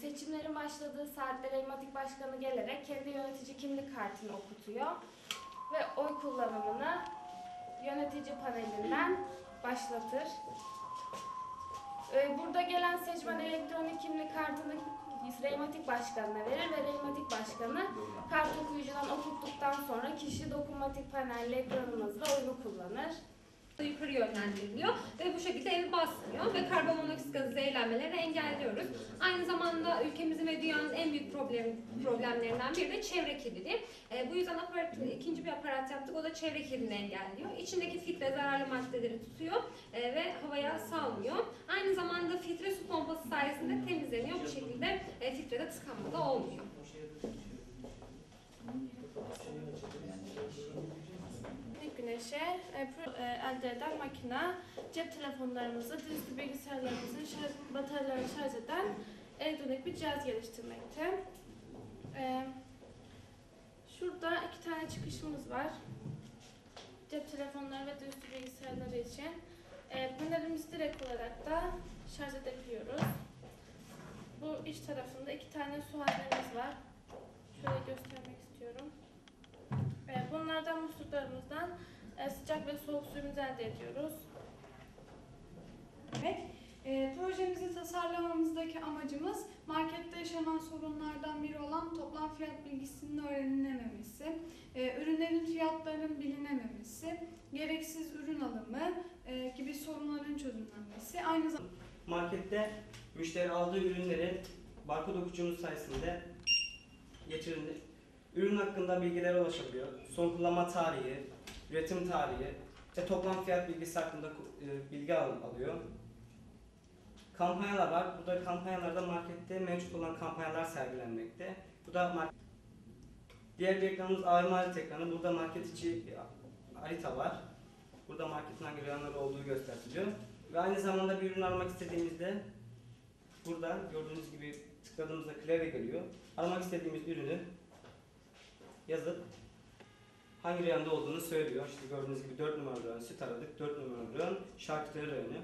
seçimlerin başladığı saatte Reymatik Başkanı gelerek kendi yönetici kimlik kartını okutuyor ve oy kullanımını yönetici panelinden başlatır. Ee, Burada gelen seçmen elektronik kimlik kartını Reymatik Başkanı'na verir ve Reymatik Başkanı kart okuyucudan okuttuktan sonra kişi dokunmatik panelle ekranımızda oyunu kullanır. Yukarı yönlendiriliyor ve bu şekilde evi basmıyor ve karbonmonoksit gazı zehirlenmelerini engelliyoruz. Aynı zamanda ülkemizin ve dünyanın en büyük problem, problemlerinden biri de çevre kirliliği. E, bu yüzden aparat, ikinci bir aparat yaptık. O da çevre kirliliğini engelliyor. İçindeki filtre zararlı maddeleri tutuyor e, ve havaya salmıyor. Aynı zamanda filtre su pompası sayesinde temizleniyor. Bu şekilde e, filtrede tıkanma da olmuyor. Güneş güneşe elde eden makine, cep telefonlarımızı, dizüstü bilgisayarlarımızın şarj, bataryalarını şarj eden elektronik bir cihaz geliştirmekte. E, şurada iki tane çıkışımız var. Cep telefonları ve dizüstü bilgisayarları için. E, panelimizi direkt olarak da şarj edebiliyoruz. Bu iç tarafında iki tane su haznemiz var. Şöyle göstermek istiyorum. E, Bunlardan musluklarımızdan sıcak ve soğuk suyumuzu elde ediyoruz. Evet, e, projemizi tasarlamamızdaki amacımız markette yaşanan sorunlardan biri olan toplam fiyat bilgisinin öğrenilememesi, e, ürünlerin fiyatlarının bilinememesi, gereksiz ürün alımı e, gibi sorunların çözümlenmesi, aynı zamanda Markette müşteri aldığı ürünlerin barkod okuyucumuz sayesinde getirildi. Ürün hakkında bilgilere ulaşabiliyor. Son kullanma tarihi, üretim tarihi ve toplam fiyat bilgisi hakkında e, bilgi al- alıyor. Kampanyalar var. Burada kampanyalarda markette mevcut olan kampanyalar sergilenmekte. Bu da market... Diğer bir ekranımız AVM harita ekranı. Burada market içi bir harita var. Burada marketin hangi reyonları olduğu gösteriliyor. Ve aynı zamanda bir ürün aramak istediğimizde burada gördüğünüz gibi tıkladığımızda klavye geliyor. Aramak istediğimiz ürünü yazıp hangi reyonda olduğunu söylüyor. İşte gördüğünüz gibi 4 numaralı reyon süt aradık. 4 numaralı reyon şarküteri reyonu.